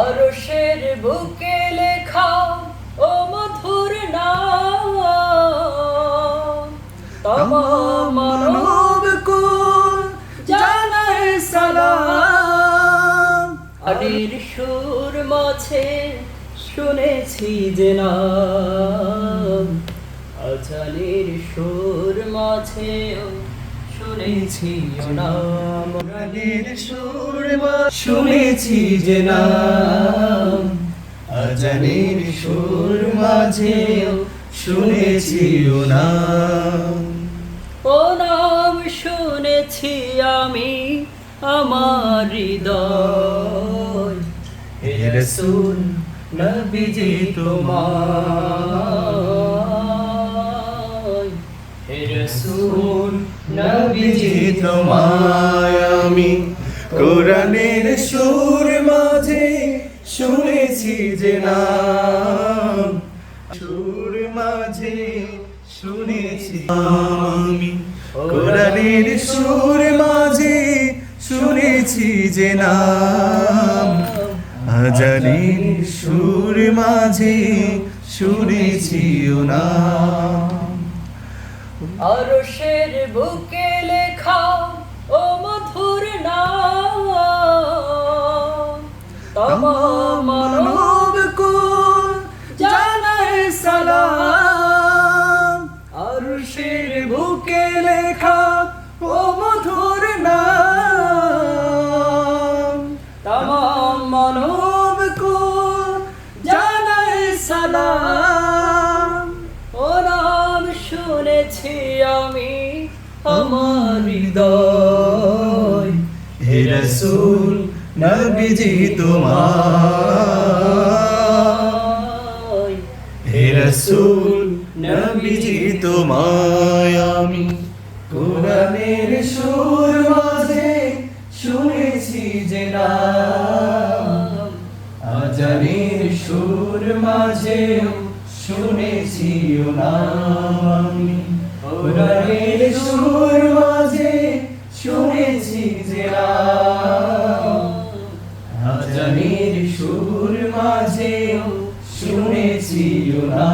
আরশের বুকে লেখা, ও মধুর মানব জানাই সালাম। আডির সুর মাঝে শুনেছি যে নাম আজানের সুর মাঝে শুনেছি নাম। গানের সুর শুনেছি যে নাম। আজানের সুর মাঝে শুনেছি ও নাম। ও নাম শুনেছি আমি আমার হৃদয়। হে রসুল নবীজি তোমার নবীজি তোমায় আমি কোরআনের সুর মাঝে শুনেছি যে নাম। সুর মাঝে শুনেছি আমি কোরআনের সুর মাঝে শুনেছি যে নাম। আজানের সুর মাঝে শুনেছি ও নাম। আরশের বুকে লেখা, ও মধুর নাম। মানব কুল জানাই সালাম। আরশের বুকে লেখা, ও মধুর নাম। মানব মানব কুল জানাই সালাম। শুনেছি আমি আমার হৃদয়। হে রসুল নবীজি তোমায়। হে রসুল নবীজি তোমায়। আমি কোরআনের সুর মাঝে শুনেছি যে নাম। আজানের সুর মাঝে শুনেছি ও মাঝেও শুনেছি না